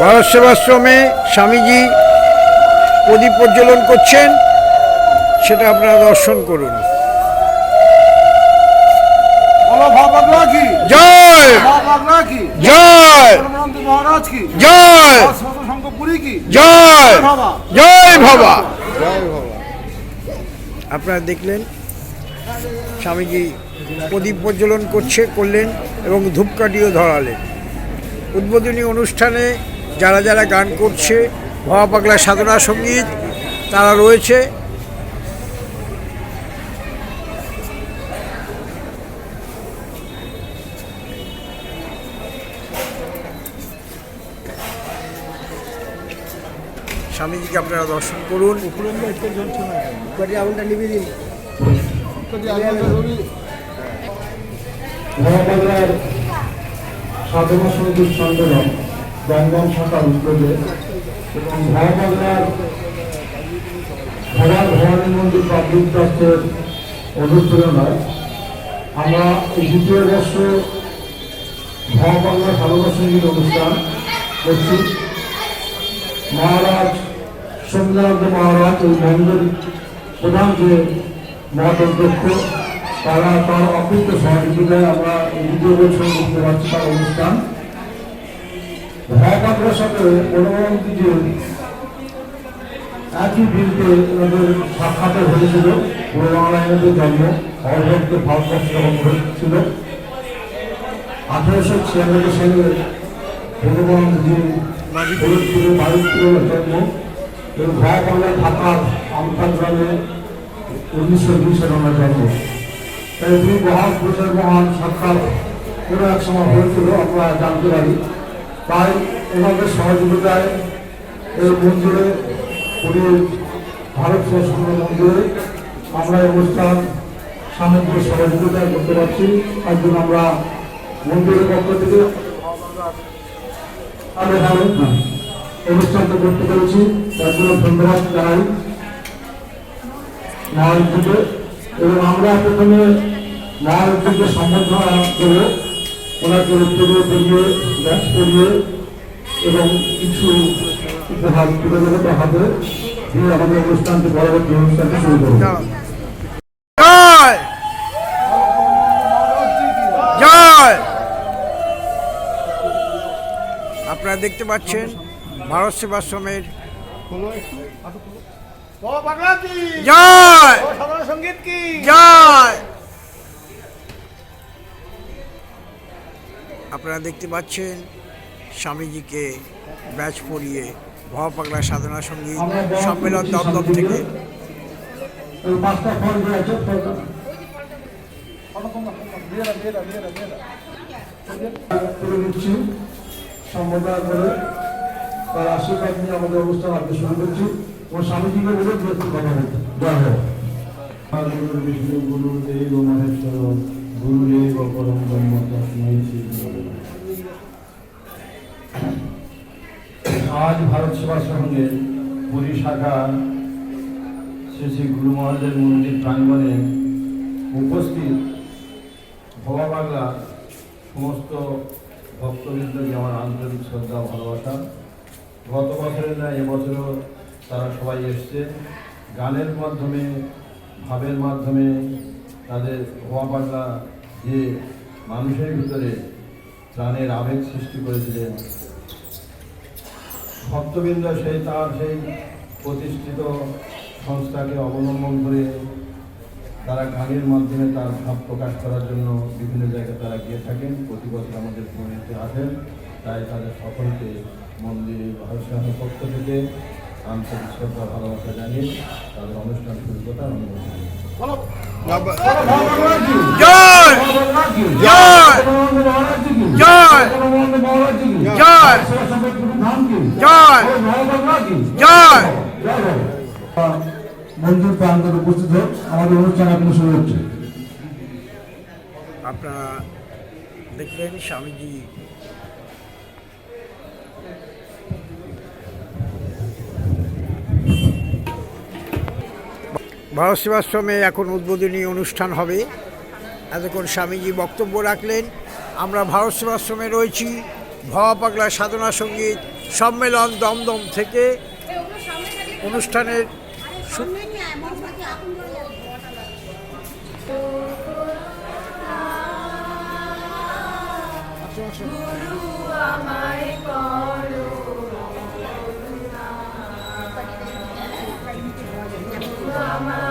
ভারত সেবাশ্রমে স্বামীজি প্রদীপ প্রজ্বলন করছেন সেটা আপনারা দর্শন করুন। জয়! জয়! জয়! শত শঙ্করপুরী কি? জয়! বাবা জয় বাবা আপনারা দেখলেন স্বামীজি প্রদীপ প্রজ্বলন করছে করলেন এবং ধূপকাঠিও ধরালেন। উদ্বোধনী অনুষ্ঠানে যারা যারা গান করছে ভবা পাগলা সাধনা সংগীত তারা রয়েছে। স্বামীজিকে আপনারা দর্শন করুন। সাধনা সমিতির সম্মেলন দমদম শাখা উদ্যোগে এবং মহাবাজার ভগবান ভবানী মন্দির পাবলিক ট্রাস্টের অনুপ্রেরণায় আমরা এই দ্বিতীয় বর্ষ মহাবাংলা সাধনা সংগীত অনুষ্ঠান করছি। মহারাজ সোমনাথ মহারাজ এই মন্দির প্রধান যে মহাদক্ষ তারা তার অকৃত সহযোগিতায় আমরা এই দ্বিতীয় বছর করতে পারছি তার অনুষ্ঠান মহাপাত্রের সাথে পরবর্তী যে একই দিনকে এনাদের সাক্ষাৎ হয়েছিল। পুরো বাংলায় এনাদের জন্ম। অর্ধত্ব ভারতবর্ষ যখন হয়েছিল আঠারোশো ছিয়ানব্বই সালে ভগবান ফরিদপুরে বাড়িপুরে জন্ম, এবং ভয় বাংলায় ঢাকার আমতার গ্রামে উনিশশো দুই সালে ওনার জন্ম। তাই দুই মহান পুরুষের মহান সাক্ষাৎ কোনো এক সময় হয়েছিল, আমরা জানতে পারি। তাই ওনাদের সহযোগিতায় এই মন্দিরে পুরী ভারত সংস্কৃত মন্দিরে আমরা এই অনুষ্ঠান সামগ্রিক সহযোগিতায় করতে পারছি। তার জন্য আমরা মন্দিরের পক্ষ থেকে অনুষ্ঠানটা করতে পেরেছি। তার জন্য ধন্যবাদ জানাই মহারাজকে এবং আমরা প্রথমে থেকে সম্বর্ধনা করে ওনাকে উত্তরে করিয়ে ব্যাস করিয়ে এবং কিছু উপহার তুলে দেবো তার হাতে। দিয়ে আমাদের অনুষ্ঠানটি পরবর্তী অনুষ্ঠানটি শুরু করব জয়! জয়! আপনারা দেখতে পাচ্ছেন ভারত সেবাশ্রমের জয়! সংগীত কি জয়! আপনারা দেখতে পাচ্ছেন স্বামীজিকে ব্যাচ পরিয়ে ভবা পাগলা সাধনা সংগীত সম্মেলন দমদম থেকে। আমাদের অনুষ্ঠান করছি স্বামীজিকে গুরু দেব পরম ব্রহ্ম। আজ ভারত সেবা সংঘের পুরী শাখা শ্রী শ্রী গুরু মহারাজের মন্দির প্রাঙ্গণে উপস্থিত ভবা বাংলা সমস্ত ভক্তবৃন্দকে আমার আন্তরিক শ্রদ্ধা ভালোবাসা, গত বছরের ন্যায় এবছরও তারা সবাই এসছে গানের মাধ্যমে, ভাবের মাধ্যমে তাদের ভবা বাংলা যে মানুষের ভিতরে প্রাণের আবেগ সৃষ্টি করেছিলেন। ভক্তবৃন্দ সেই তার সেই প্রতিষ্ঠিত সংস্থাকে অবলম্বন করে তারা গানের মাধ্যমে তার ভাব প্রকাশ করার জন্য বিভিন্ন জায়গায় তারা গিয়ে থাকেন। প্রতি বছর আমাদের পুরীতে আসেন। তাই তাদের সকলকে মন্দিরে ভারসাম্য পক্ষ থেকে আন্তরিক শ্রদ্ধা, ভালোবাসা জানিয়ে তাদের অনুষ্ঠান শুরু করতে অনুরোধ করি। বলো জয়! জয়! জয়! জয়! জয়! জয়! মন্দির প্রান্তরে উপস্থিত আমাদের অনুষ্ঠান এখন শুরু হচ্ছে। আপনারা দেখলেন স্বামীজি ভারত সেবাশ্রমে এখন উদ্বোধনী অনুষ্ঠান হবে। এতক্ষণ স্বামীজি বক্তব্য রাখলেন। আমরা ভারত সেবাশ্রমে রয়েছি। ভবা পাগলা সাধনা সংগীত সম্মেলন দমদম থেকে অনুষ্ঠানের আমার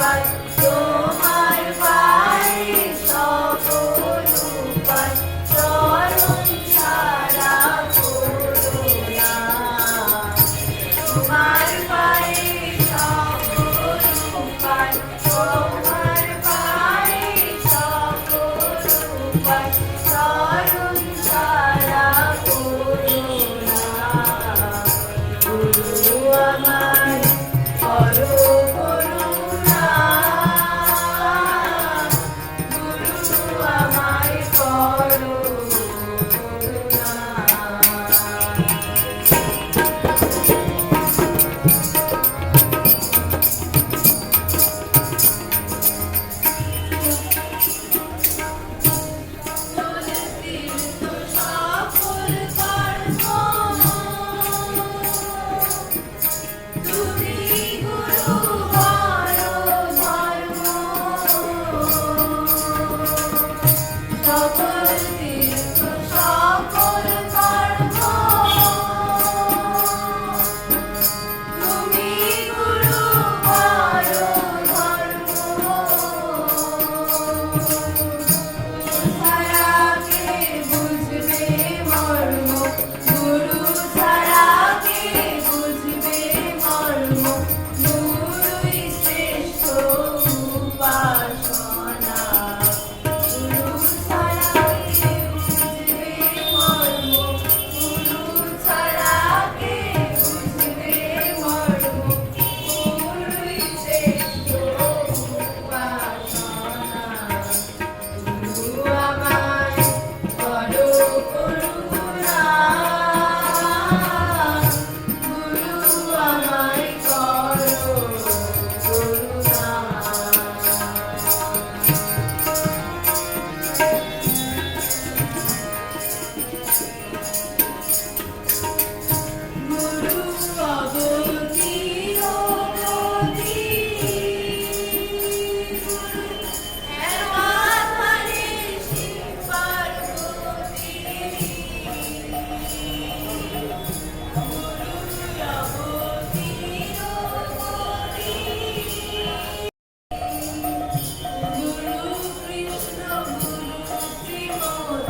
right.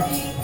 শ্রীমতী গুরু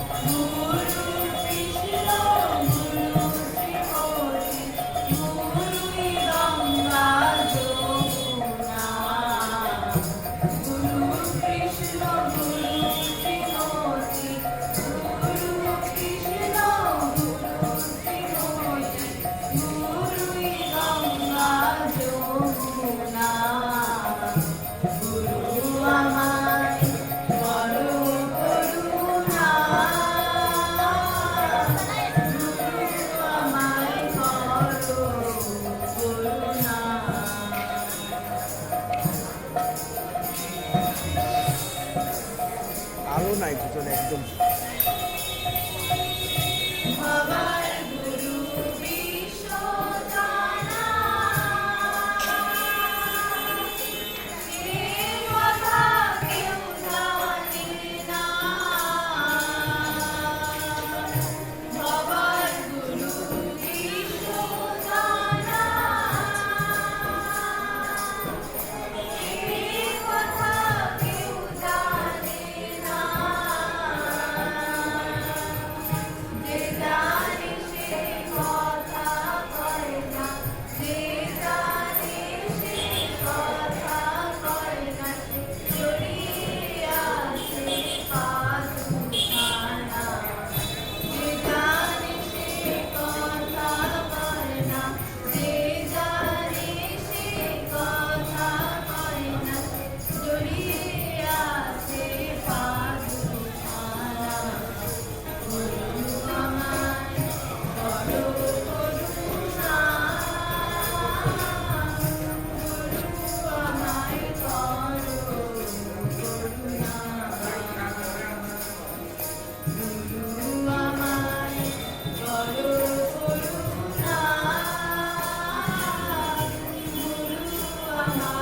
Bye.